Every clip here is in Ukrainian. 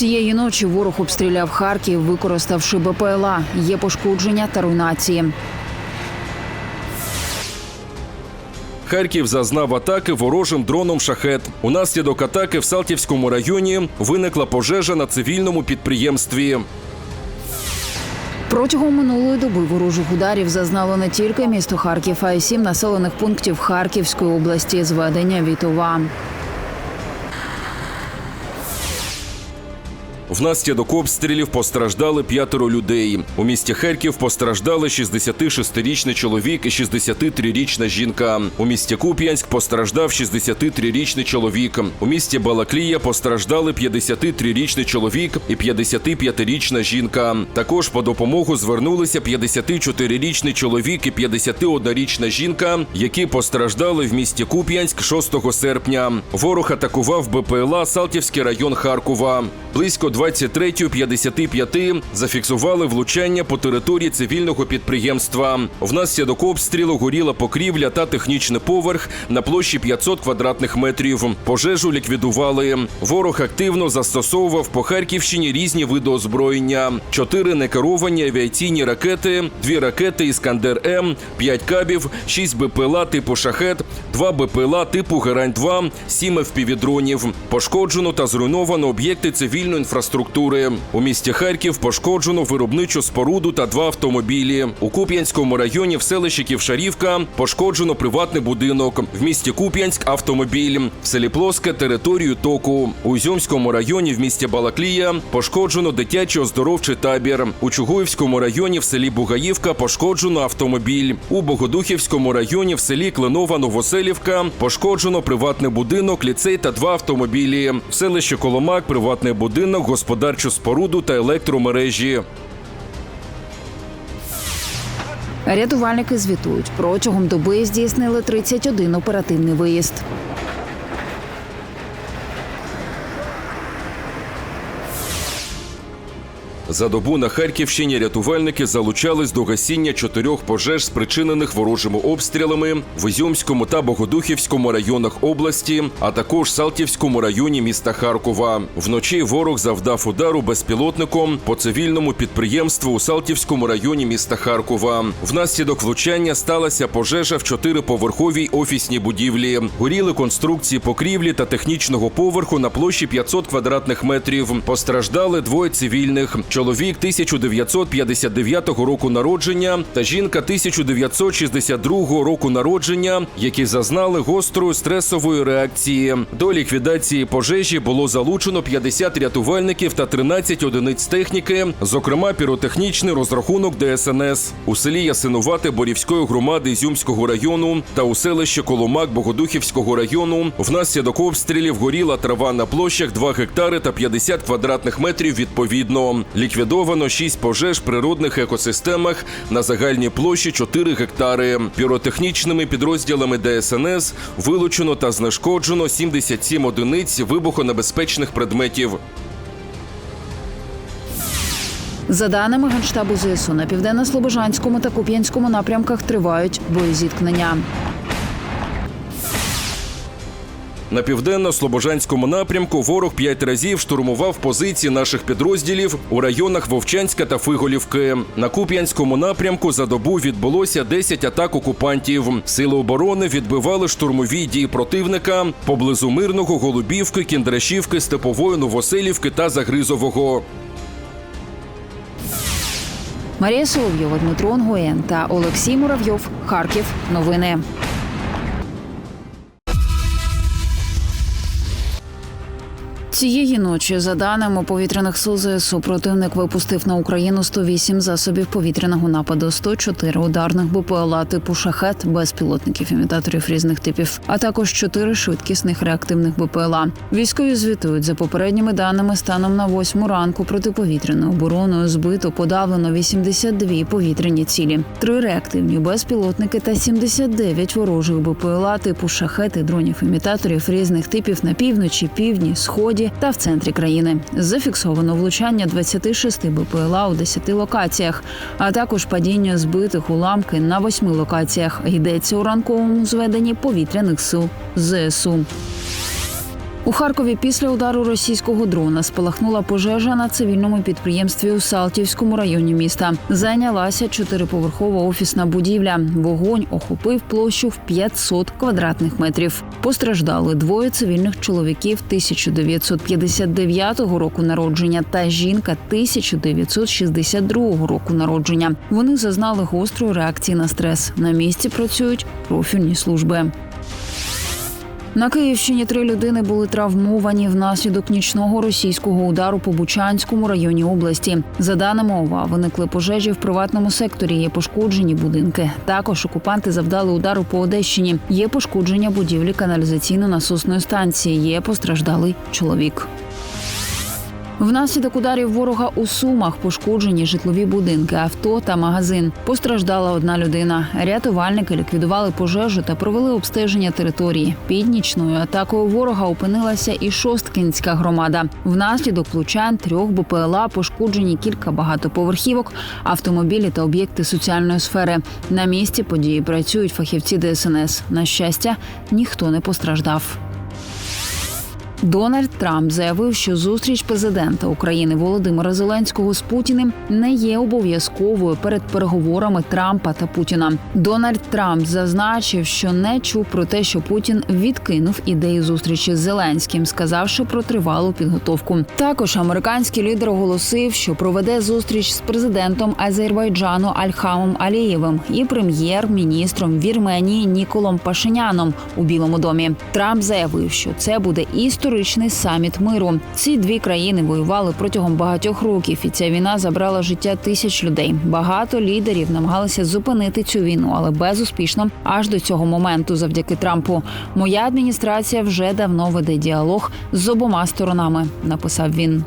Цієї ночі ворог обстріляв Харків, використавши БПЛА. Є пошкодження та руйнації. Харків зазнав атаки ворожим дроном шахет. Унаслідок атаки в Салтівському районі виникла пожежа на цивільному підприємстві. Протягом минулої доби ворожих ударів зазнало не тільки місто Харків, а й сім населених пунктів Харківської області зведення Вітова. Внаслідок обстрілів постраждали п'ятеро людей. У місті Харків постраждали 66-річний чоловік і 63-річна жінка. У місті Куп'янськ постраждав 63-річний чоловік. У місті Балаклія постраждали 53-річний чоловік і 55-річна жінка. Також по допомогу звернулися 54-річний чоловік і 51-річна жінка, які постраждали в місті Куп'янськ 6 серпня. Ворог атакував БПЛА Салтівський район Харкова. Близько 23.55 зафіксували влучання по території цивільного підприємства. Внаслідок обстрілу горіла покрівля та технічний поверх на площі 500 квадратних метрів. Пожежу ліквідували. Ворог активно застосовував по Харківщині різні види озброєння: чотири некеровані авіаційні ракети, дві ракети Іскандер М, п'ять кабів, шість БПЛА типу шахет, два БПЛА типу Герань 2 сім FPV-дронів. Пошкоджено та зруйновано об'єкти цивільної інфраструктури. У місті Харків пошкоджено виробничу споруду та два автомобілі. У Куп'янському районі в селищі Ківшарівка пошкоджено приватний будинок. В місті Куп'янськ автомобіль. В селі Плоске територію току. У Ізюмському районі в місті Балаклія пошкоджено дитячий оздоровчий табір. У Чугуївському районі в селі Бугаївка пошкоджено автомобіль. У Богодухівському районі в селі Кленова Новоселівка пошкоджено приватний будинок, ліцей та два автомобілі. В селищі Коломак приватний будинок, господарчу споруду та електромережі. Рятувальники звітують, протягом доби здійснили 31 оперативний виїзд. За добу на Харківщині рятувальники залучались до гасіння чотирьох пожеж, спричинених ворожими обстрілами в Ізюмському та Богодухівському районах області, а також Салтівському районі міста Харкова. Вночі ворог завдав удару безпілотником по цивільному підприємству у Салтівському районі міста Харкова. Внаслідок влучання сталася пожежа в чотириповерховій офісній будівлі. Горіли конструкції покрівлі та технічного поверху на площі 500 квадратних метрів. Постраждали двоє цивільних чоловік 1959 року народження та жінка 1962 року народження, які зазнали гострої стресової реакції. До ліквідації пожежі було залучено 50 рятувальників та 13 одиниць техніки, зокрема піротехнічний розрахунок ДСНС у селі Ясинувате Борівської громади Ізюмського району та у селищі Коломак Богодухівського району. Внаслідок обстрілів горіла трава на площах 2 гектари та 50 квадратних метрів відповідно. Ліквідовано 6 пожеж природних екосистемах на загальній площі 4 гектари. Піротехнічними підрозділами ДСНС вилучено та знешкоджено 77 одиниць вибухонебезпечних предметів. За даними Генштабу ЗСУ, на південно-слобожанському та Куп'янському напрямках тривають боєзіткнення. На південно-слобожанському напрямку ворог п'ять разів штурмував позиції наших підрозділів у районах Вовчанська та Фиголівки. На Куп'янському напрямку за добу відбулося 10 атак окупантів. Сили оборони відбивали штурмові дії противника поблизу мирного Голубівки, Кіндрашівки, Степової Новоселівки та Загризового. Марія Соловйова, Дмитро Онгоєн та Олексій Муравйов. Харків. Новини. Цієї ночі, за даними повітряних сил ЗСУ, противник випустив на Україну 108 засобів повітряного нападу, 104 ударних БПЛА типу шахет, безпілотників імітаторів різних типів, а також 4 швидкісних реактивних БПЛА. Військові звітують за попередніми даними станом на 8 ранку протиповітряною обороною збито подавлено 82 повітряні цілі, 3 реактивні безпілотники та 79 ворожих БПЛА типу шахети, дронів імітаторів різних типів на півночі, півдні, сході та в центрі країни. Зафіксовано влучання 26 БПЛА у 10 локаціях, а також падіння збитих уламки на 8 локаціях. Йдеться у ранковому зведенні повітряних сил ЗСУ. У Харкові після удару російського дрона спалахнула пожежа на цивільному підприємстві у Салтівському районі міста. Зайнялася чотириповерхова офісна будівля. Вогонь охопив площу в 500 квадратних метрів. Постраждали двоє цивільних чоловіків 1959 року народження та жінка 1962 року народження. Вони зазнали гострої реакції на стрес. На місці працюють профільні служби. На Київщині три людини були травмовані внаслідок нічного російського удару по Бучанському районі області. За даними ОВА, виникли пожежі в приватному секторі. Є пошкоджені будинки. Також окупанти завдали удару по Одещині. Є пошкодження будівлі каналізаційно-насосної станції. Є постраждалий чоловік. Внаслідок ударів ворога у Сумах пошкоджені житлові будинки, авто та магазин. Постраждала одна людина. Рятувальники ліквідували пожежу та провели обстеження території. Під нічною атакою ворога опинилася і Шосткінська громада. Внаслідок влучань трьох БПЛА пошкоджені кілька багатоповерхівок, автомобілі та об'єкти соціальної сфери. На місці події працюють фахівці ДСНС. На щастя, ніхто не постраждав. Дональд Трамп заявив, що зустріч президента України Володимира Зеленського з Путіним не є обов'язковою перед переговорами Трампа та Путіна. Дональд Трамп зазначив, що не чув про те, що Путін відкинув ідею зустрічі з Зеленським, сказавши про тривалу підготовку. Також американський лідер оголосив, що проведе зустріч з президентом Азербайджану Альхамом Алієвим і прем'єр-міністром Вірменії Ніколом Пашиняном у Білому домі. Трамп заявив, що це буде історичний саміт миру. Ці дві країни воювали протягом багатьох років, і ця війна забрала життя тисяч людей. Багато лідерів намагалися зупинити цю війну, але безуспішно аж до цього моменту, завдяки Трампу. Моя адміністрація вже давно веде діалог з обома сторонами. Написав він.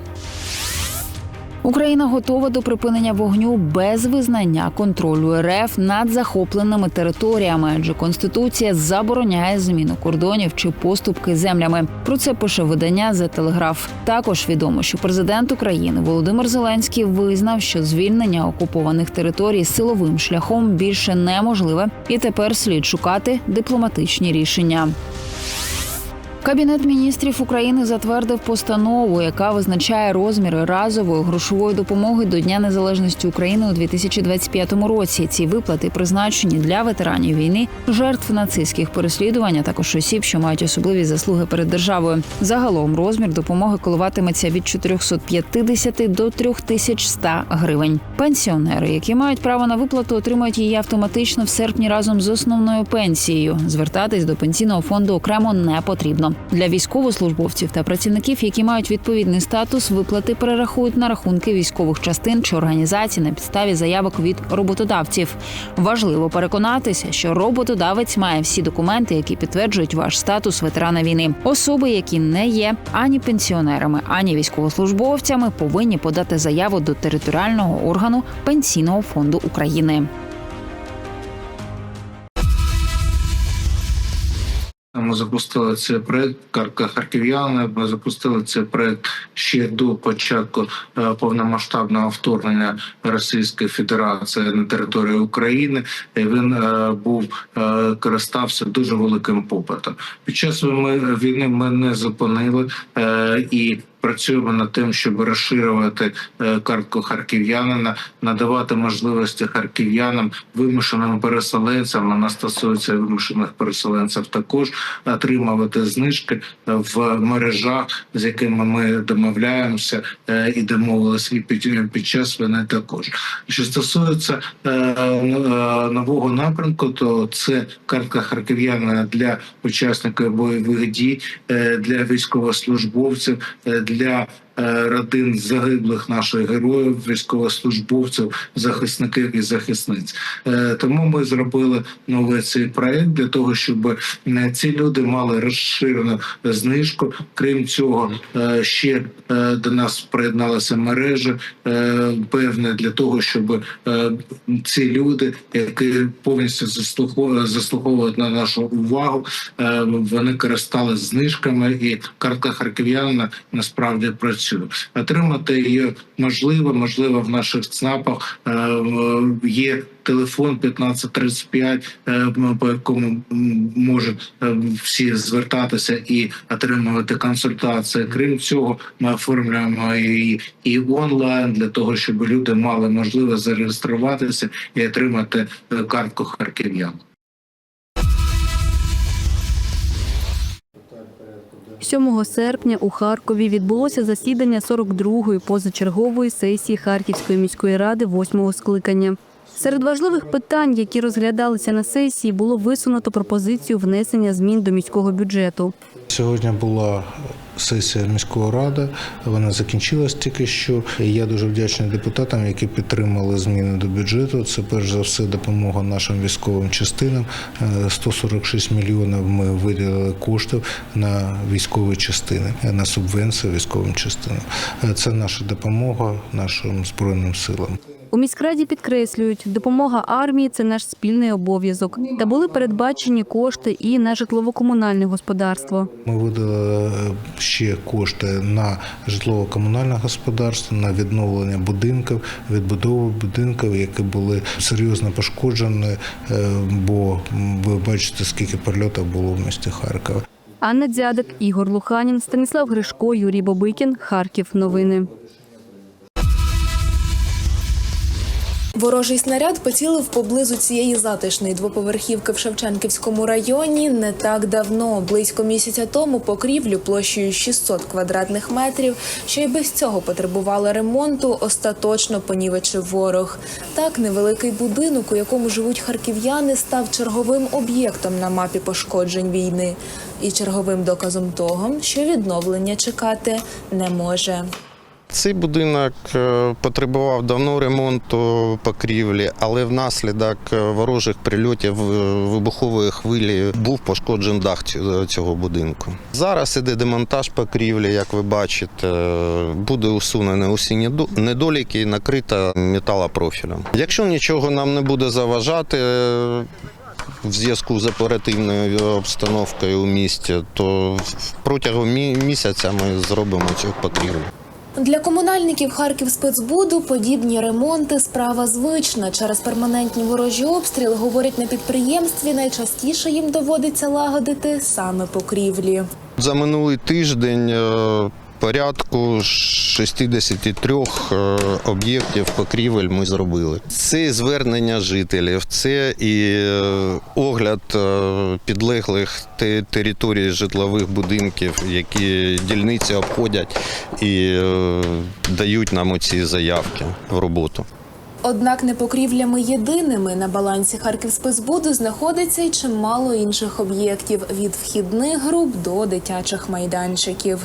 Україна готова до припинення вогню без визнання контролю РФ над захопленими територіями, адже конституція забороняє зміну кордонів чи поступки землями. Про це пише видання «The Telegraph». Також відомо, що президент України Володимир Зеленський визнав, що звільнення окупованих територій силовим шляхом більше неможливе, і тепер слід шукати дипломатичні рішення. Кабінет міністрів України затвердив постанову, яка визначає розміри разової грошової допомоги до Дня Незалежності України у 2025 році. Ці виплати призначені для ветеранів війни, жертв нацистських переслідувань, а також осіб, що мають особливі заслуги перед державою. Загалом розмір допомоги коливатиметься від 450 до 3100 гривень. Пенсіонери, які мають право на виплату, отримають її автоматично в серпні разом з основною пенсією. Звертатись до пенсійного фонду окремо не потрібно. Для військовослужбовців та працівників, які мають відповідний статус, виплати перерахують на рахунки військових частин чи організацій на підставі заявок від роботодавців. Важливо переконатися, що роботодавець має всі документи, які підтверджують ваш статус ветерана війни. Особи, які не є ані пенсіонерами, ані військовослужбовцями, повинні подати заяву до територіального органу пенсійного фонду України. Запустили цей проект Карка харків'яна. Ми запустили цей проект ще до початку е, повномасштабного вторгнення Російської Федерації на територію України. І Він е, був е, користався дуже великим попитом. Під час війни ми не зупинили і. Працюємо над тим, щоб розширювати е, картку харків'янина, надавати можливості харків'янам, вимушеним переселенцям. Вона стосується вимушених переселенців також отримувати знижки в мережах, з якими ми домовляємося е, і домовилися і під, під час війни також. Що стосується е, е, нового напрямку, то це картка харків'янина для учасників бойових дій, е, для військовослужбовців, е, для е, родин загиблих наших героїв, військовослужбовців, захисників і захисниць. Е, Тому ми зробили новий цей проект для того, щоб е, ці люди мали розширену знижку. Крім цього, е, ще е, до нас приєдналися мережі е, певні для того, щоб е, ці люди, які повністю заслуховують, на нашу увагу, е, вони користалися знижками, і картка харків'янина насправді працює працює. Отримати її можливо, можливо, в наших ЦНАПах е, є телефон 1535, е, по якому можуть е, всі звертатися і отримувати консультації. Крім цього, ми оформлюємо і, і онлайн для того, щоб люди мали можливість зареєструватися і отримати картку харків'ян. 7 серпня у Харкові відбулося засідання 42-ї позачергової сесії Харківської міської ради 8-го скликання. Серед важливих питань, які розглядалися на сесії, було висунуто пропозицію внесення змін до міського бюджету. Сьогодні була сесія міської ради. Вона закінчилась тільки що. Я дуже вдячний депутатам, які підтримали зміни до бюджету. Це перш за все допомога нашим військовим частинам. Е, 146 мільйонів ми виділили коштів на військові частини, е, на субвенції військовим частинам. Е, Це наша допомога нашим збройним силам. У міськраді підкреслюють, допомога армії це наш спільний обов'язок. Та були передбачені кошти і на житлово-комунальне господарство. Ми видали е, ще кошти на житлово-комунальне господарство, на відновлення будинків, відбудову будинків, які були серйозно пошкоджені, е, бо ви бачите, скільки прильотів було в місті Харкова. Анна Дзядик, Ігор Луханін, Станіслав Гришко, Юрій Бобикін. Харків. Новини. Ворожий снаряд поцілив поблизу цієї затишної двоповерхівки в Шевченківському районі не так давно. Близько місяця тому покрівлю площею 600 квадратних метрів, що й без цього потребувала ремонту, остаточно понівечив ворог. Так невеликий будинок, у якому живуть харків'яни, став черговим об'єктом на мапі пошкоджень війни і черговим доказом того, що відновлення чекати не може. Цей будинок е, потребував давно ремонту покрівлі, але внаслідок е, ворожих прильотів е, вибухової хвилі був пошкоджений дах цього будинку. Зараз іде демонтаж покрівлі, як ви бачите, буде усунені усі недо- недоліки і накрита металопрофілем. Якщо нічого нам не буде заважати. В зв'язку з оперативною обстановкою у місті, то протягом місяця ми зробимо цю покрівлю. Для комунальників Харків спецбуду подібні ремонти справа звична. Через перманентні ворожі обстріли говорять на підприємстві. Найчастіше їм доводиться лагодити саме покрівлі. За минулий тиждень е, порядку 63 е, об'єктів покрівель ми зробили. Це і звернення жителів, це і е, огляд е, підлеглих територій житлових будинків, які дільниці обходять і дають нам оці заявки в роботу. Однак не покрівлями єдиними на балансі Харківспецбуду знаходиться й чимало інших об'єктів від вхідних груп до дитячих майданчиків.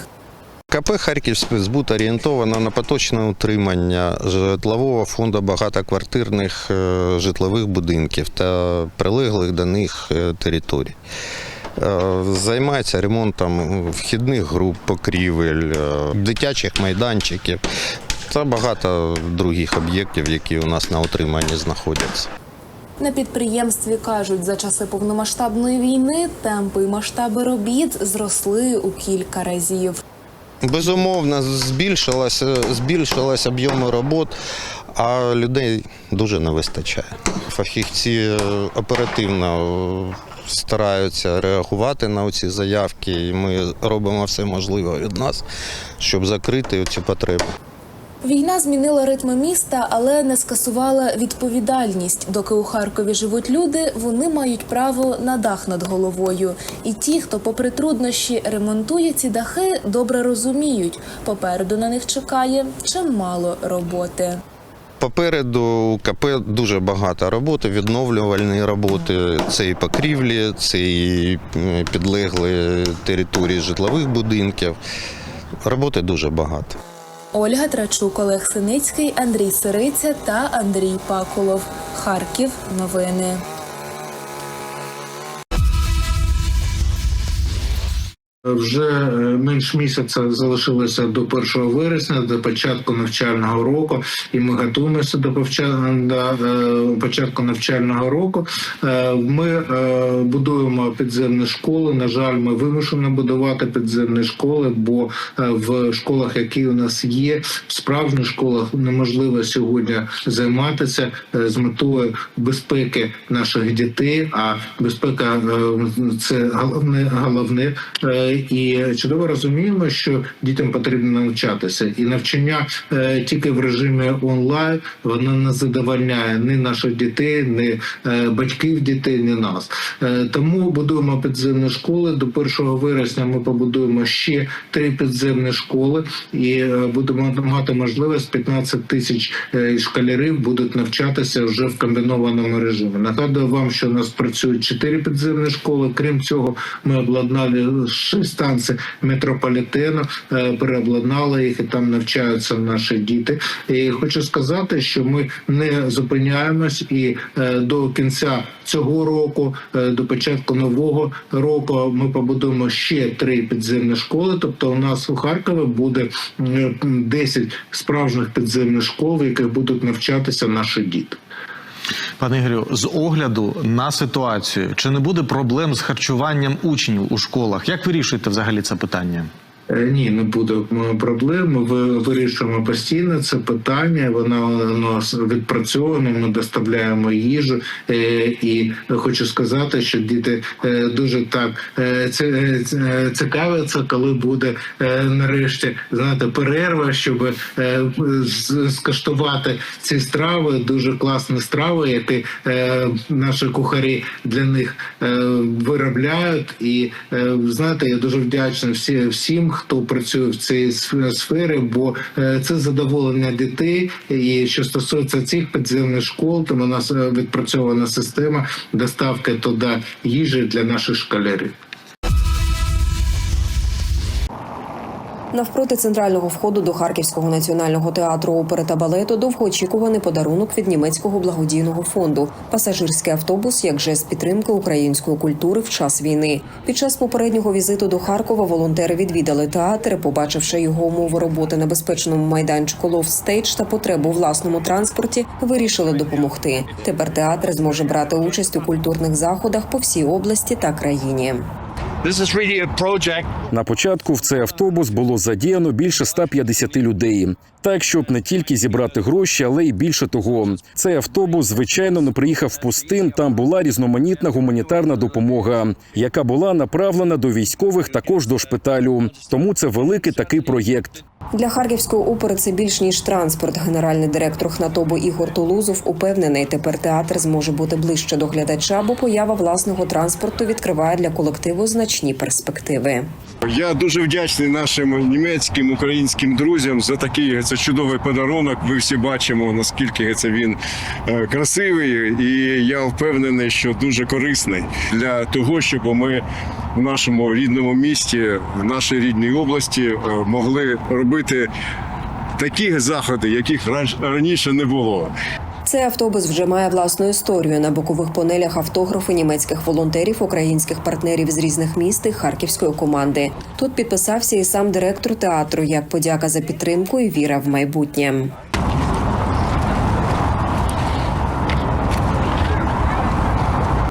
КП «Харківспецбуд» орієнтовано на поточне утримання житлового фонду багатоквартирних е, житлових будинків та прилеглих до них е, територій. Е, Займається ремонтом вхідних груп, покрівель, дитячих майданчиків та багато других об'єктів, які у нас на утриманні знаходяться. На підприємстві кажуть, за часи повномасштабної війни темпи і масштаби робіт зросли у кілька разів. Безумовно, збільшилося, збільшилося об'єми робот, а людей дуже не вистачає. Фахівці е, оперативно е, стараються реагувати на ці заявки, і ми робимо все можливе від нас, щоб закрити цю потребу. Війна змінила ритми міста, але не скасувала відповідальність. Доки у Харкові живуть люди, вони мають право на дах над головою. І ті, хто, попри труднощі, ремонтує ці дахи, добре розуміють. Попереду на них чекає чимало роботи. Попереду КП дуже багато роботи, відновлювальні роботи. Це і покрівлі, це і е, підлегли території житлових будинків. Роботи дуже багато. Ольга Трачук, Олег Синицький, Андрій Сириця та Андрій Пакулов. Харків. Новини. Вже е, менш місяця залишилося до 1 вересня, до початку навчального року, і ми готуємося до е, початку навчального року. Е, Ми будуємо підземні школи. На жаль, ми вимушені будувати підземні школи, бо в школах, які у нас є, в справжніх школах неможливо сьогодні займатися з метою безпеки наших дітей. А безпека це головне головне. І чудово розуміємо, що дітям потрібно навчатися, і навчання е, тільки в режимі онлайн воно не задовольняє ні наших дітей, ні е, батьків дітей, ні нас. Е, Тому будуємо підземні школи. До 1 вересня ми побудуємо ще три підземні школи, і будемо мати можливість 15 тисяч школярів будуть навчатися вже в комбінованому режимі. Нагадую вам, що у нас працюють чотири підземні школи. Крім цього, ми обладнали шість станцій метрополітену, е, переобладнали їх і там навчаються наші діти. І хочу сказати, що ми не зупиняємось і е, до кінця цього року, е, до початку нового року, ми побудуємо ще три підземні школи. Тобто, у нас у Харкові буде е, 10 справжніх підземних школ, в яких будуть навчатися наші діти. Пане Ігорю, з огляду на ситуацію, чи не буде проблем з харчуванням учнів у школах? Як вирішуєте взагалі це питання? Е, Ні, не буде проблем. Ми ви- вирішуємо постійно це питання. Воно у нас відпрацьовано. Ми доставляємо їжу. Е, І хочу сказати, що діти е, дуже так ці- ці- цікавляться, коли буде нарешті знаєте, перерва, щоб скаштувати ці страви. Дуже класні страви, які наші кухарі для них виробляють. І знаєте, я дуже вдячний всі, всім, хто працює в цій сфері, бо е, це задоволення дітей. І що стосується цих підземних школ, там у нас е, відпрацьована система доставки туди їжі для наших школярів. Навпроти центрального входу до Харківського національного театру опери та балету довгоочікуваний подарунок від німецького благодійного фонду. Пасажирський автобус як жест підтримки української культури в час війни. Під час попереднього візиту до Харкова волонтери відвідали театр, побачивши його умови роботи на безпечному майданчику Лов Стейдж та потребу у власному транспорті, вирішили допомогти. Тепер театр зможе брати участь у культурних заходах по всій області та країні. На початку в цей автобус було задіяно більше 150 людей. Так, щоб не тільки зібрати гроші, але й більше того. Цей автобус, звичайно, не приїхав пустим. Там була різноманітна гуманітарна допомога, яка була направлена до військових, також до шпиталю. Тому це великий такий проєкт. Для харківської опери це більш ніж транспорт. Генеральний директор Хнатобу Ігор Тулузов упевнений, тепер театр зможе бути ближче до глядача, бо поява власного транспорту відкриває для колективу значні перспективи. Я дуже вдячний нашим німецьким українським друзям за такий це чудовий подарунок. Ви всі бачимо наскільки це він е, красивий, і я впевнений, що дуже корисний для того, щоб ми в нашому рідному місті, в нашій рідній області е, могли робити такі заходи, яких раніше не було. Цей автобус вже має власну історію. На бокових панелях автографи німецьких волонтерів, українських партнерів з різних міст і харківської команди. Тут підписався і сам директор театру як подяка за підтримку і віра в майбутнє.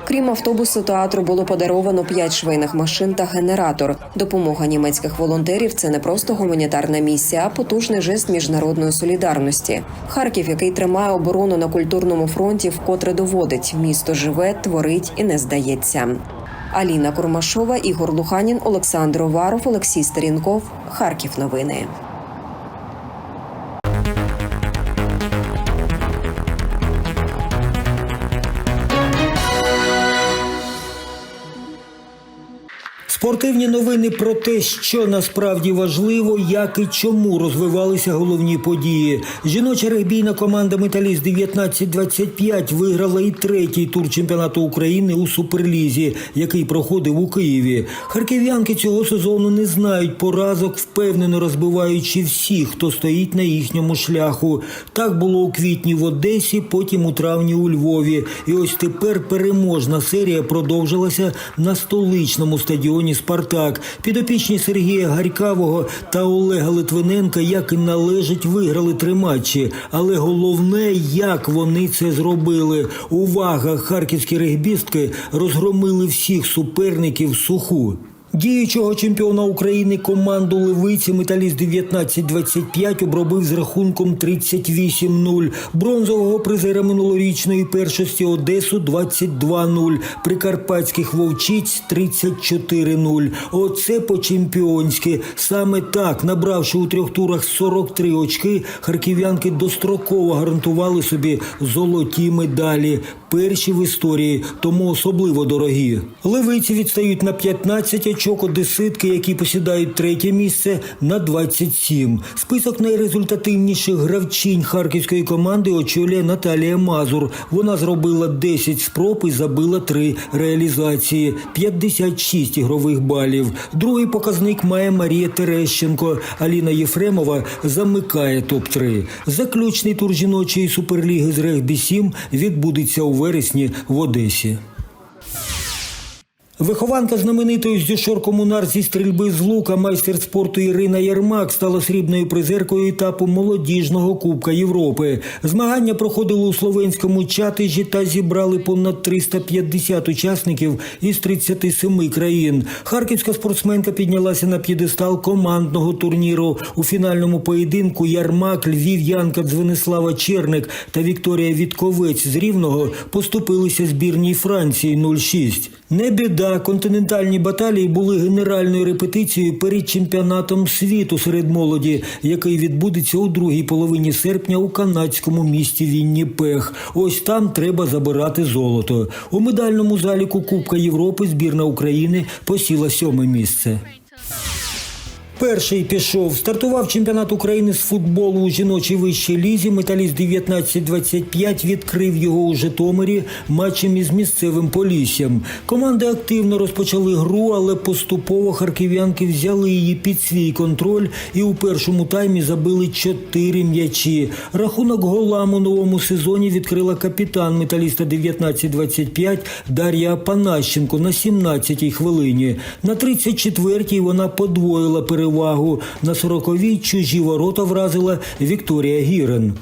Крім автобусу театру було подаровано п'ять швейних машин та генератор. Допомога німецьких волонтерів це не просто гуманітарна місія, а потужний жест міжнародної солідарності. Харків, який тримає оборону на культурному фронті, вкотре доводить місто живе, творить і не здається. Аліна Курмашова, Ігор Луханін, Олександр Оваров, Олексій Старінков. Харків. Новини. Спортивні новини про те, що насправді важливо, як і чому розвивалися головні події. Жіноча регбійна команда Металіст 1925 виграла і третій тур чемпіонату України у Суперлізі, який проходив у Києві. Харків'янки цього сезону не знають поразок, впевнено розбиваючи всіх, хто стоїть на їхньому шляху. Так було у квітні в Одесі, потім у травні у Львові. І ось тепер переможна серія продовжилася на столичному стадіоні Спартак. Підопічні Сергія Гарькавого та Олега Литвиненка, як і належить, виграли три матчі. Але головне, як вони це зробили. Увага! Харківські регбістки розгромили всіх суперників в суху. Діючого чемпіона України команду Левиці металіст 1925 обробив з рахунком 38-0. Бронзового призера минулорічної першості Одесу 22-0. Прикарпатських вовчиць 34-0. Оце по-чемпіонськи. Саме так, набравши у трьох турах 43 очки, харків'янки достроково гарантували собі золоті медалі. Перші в історії, тому особливо дорогі. Левиці відстають на 15 очок, одеситки, які посідають третє місце, на 27. Список найрезультативніших гравчинь харківської команди очолює Наталія Мазур. Вона зробила 10 спроб і забила 3 реалізації, 56 ігрових балів. Другий показник має Марія Терещенко. Аліна Єфремова замикає топ-3. Заключний тур жіночої суперліги з регбі-7 відбудеться у вересні в Одесі. Вихованка знаменитої здюшор комунар зі стрільби з лука, майстер спорту Ірина Єрмак стала срібною призеркою етапу молодіжного Кубка Європи. Змагання проходили у словенському чатижі та зібрали понад 350 учасників із 37 країн. Харківська спортсменка піднялася на п'єдестал командного турніру. У фінальному поєдинку Ярмак, Львів'янка Дзвенислава Черник та Вікторія Вітковець з Рівного поступилися збірній Франції 0-6. Не біда, континентальні баталії були генеральною репетицією перед чемпіонатом світу серед молоді, який відбудеться у другій половині серпня у канадському місті Вінніпех. Ось там треба забирати золото. У медальному заліку Кубка Європи збірна України посіла сьоме місце. Перший пішов. Стартував чемпіонат України з футболу у жіночій вищій лізі. Металіст 1925 відкрив його у Житомирі матчем із місцевим Поліссям. Команди активно розпочали гру, але поступово харків'янки взяли її під свій контроль і у першому таймі забили чотири м'ячі. Рахунок голам у новому сезоні відкрила капітан металіста 1925 Дар'я Панащенко на 17-й хвилині. На 34-й вона подвоїла перевагу. На 40-й чужі ворота вразила Вікторія Гірен.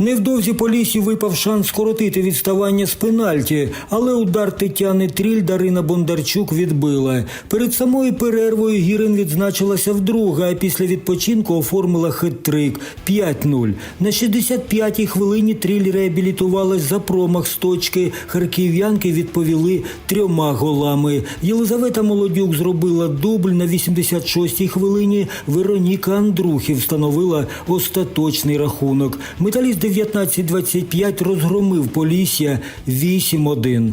Невдовзі Полісі випав шанс скоротити відставання з пенальті, але удар Тетяни Тріль Дарина Бондарчук відбила. Перед самою перервою Гірин відзначилася вдруге, а після відпочинку оформила хет-трик 5-0. На 65-й хвилині Тріль реабілітувалась за промах з точки. Харків'янки відповіли трьома голами. Єлизавета Молодюк зробила дубль на 86-й хвилині. Вероніка Андрухів встановила остаточний рахунок. Металіст 19-25 розгромив Полісся 8-1.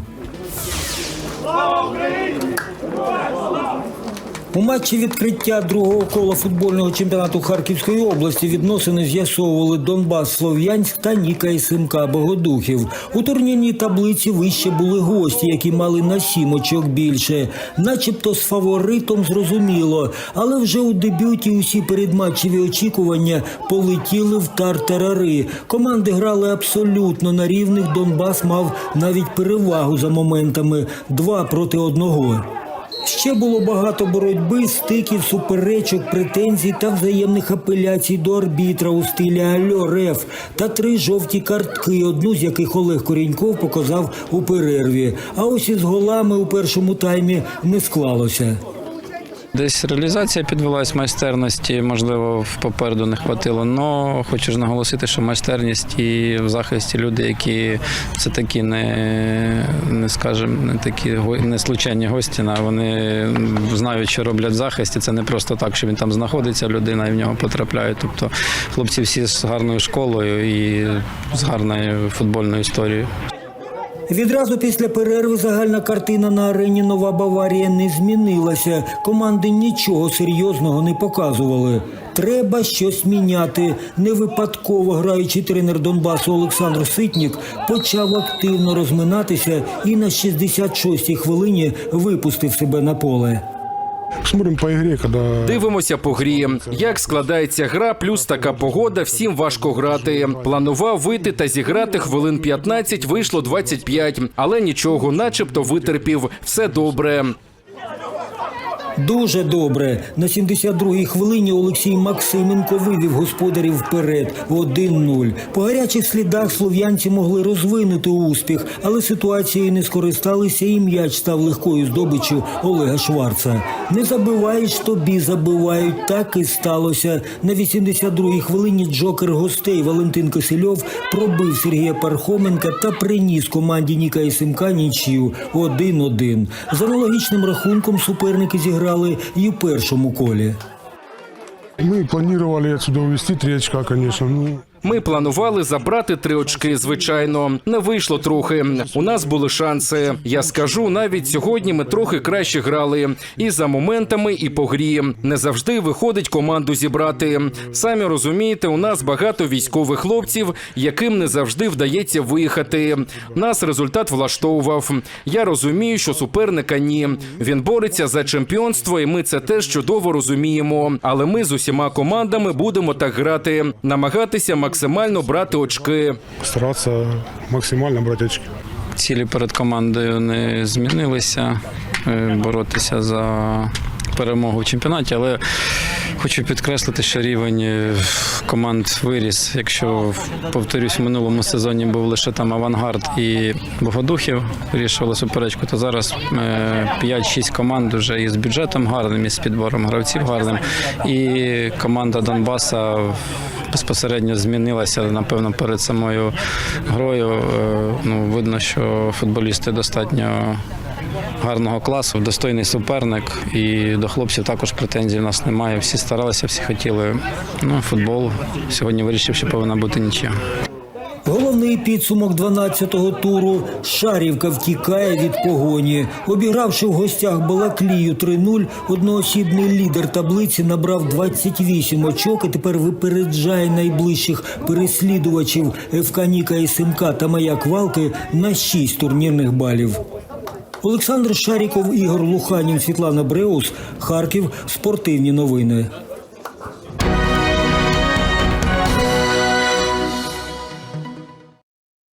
У матчі відкриття другого кола футбольного чемпіонату Харківської області відносини з'ясовували Донбас Слов'янськ та Ніка і Симка Богодухів. У турнірній таблиці вище були гості, які мали на сім очок більше, начебто з фаворитом зрозуміло. Але вже у дебюті усі передматчеві очікування полетіли в тартарари. Команди грали абсолютно на рівних. Донбас мав навіть перевагу за моментами два проти одного. Ще було багато боротьби, стиків, суперечок, претензій та взаємних апеляцій до арбітра у стилі Альо Реф та три жовті картки, одну з яких Олег Коріньков показав у перерві. А ось із голами у першому таймі не склалося. Десь реалізація підвелась майстерності, можливо, попереду не хватило. але хочу ж наголосити, що майстерність і в захисті люди, які це такі не, не скажем, не такі не случайні гості, вони знають, що роблять в захисті. Це не просто так, що він там знаходиться, людина і в нього потрапляє. Тобто хлопці всі з гарною школою і з гарною футбольною історією. Відразу після перерви загальна картина на арені Нова Баварія не змінилася. Команди нічого серйозного не показували. Треба щось міняти. Не випадково граючий тренер Донбасу Олександр Ситнік почав активно розминатися і на 66-й хвилині випустив себе на поле. Смотрим по игре, коли... Дивимося по грі. Як складається гра, плюс така погода, всім важко грати. Планував вийти та зіграти хвилин 15, вийшло 25. Але нічого, начебто витерпів. Все добре. Дуже добре. На 72-й хвилині Олексій Максименко вивів господарів вперед 1-0. По гарячих слідах слов'янці могли розвинути успіх, але ситуацією не скористалися і м'яч став легкою здобиччю Олега Шварца. Не забиваєш, тобі забивають. Так і сталося. На 82-й хвилині джокер гостей Валентин Кисельов пробив Сергія Пархоменка та приніс команді Ніка і Симка нічию 1-1. З аналогічним рахунком суперники зіграли і в першому колі. Мы планировали отсюда увезти три очка, конечно. Ну, Ми планували забрати три очки. Звичайно, не вийшло трохи. У нас були шанси. Я скажу, навіть сьогодні ми трохи краще грали. І за моментами, і по грі. Не завжди виходить команду зібрати. Самі розумієте, у нас багато військових хлопців, яким не завжди вдається виїхати. Нас результат влаштовував. Я розумію, що суперника ні. Він бореться за чемпіонство, і ми це теж чудово розуміємо. Але ми з усіма командами будемо так грати, намагатися максимально брати очки. Старатися максимально брати очки. Цілі перед командою не змінилися. е, Боротися за перемогу в чемпіонаті, але хочу підкреслити, що рівень е, команд виріс. Якщо повторюсь, в минулому сезоні був лише там авангард і Богодухів вирішували суперечку, то зараз е, 5-6 команд вже із бюджетом гарним, із підбором гравців гарним. І команда Донбаса безпосередньо змінилася, напевно, перед самою грою. Е, Ну, видно, що футболісти достатньо гарного класу, достойний суперник. І до хлопців також претензій в нас немає. Всі старалися, всі хотіли. Ну, футбол сьогодні вирішив, що повинна бути нічия. Головний підсумок 12-го туру Шарівка втікає від погоні. Обігравши в гостях Балаклію 3-0, одноосібний лідер таблиці набрав 28 очок і тепер випереджає найближчих переслідувачів ФК Ніка і Симка та Маяк Валки на 6 турнірних балів. Олександр Шаріков, Ігор Луханін, Світлана Бреус, Харків. Спортивні новини.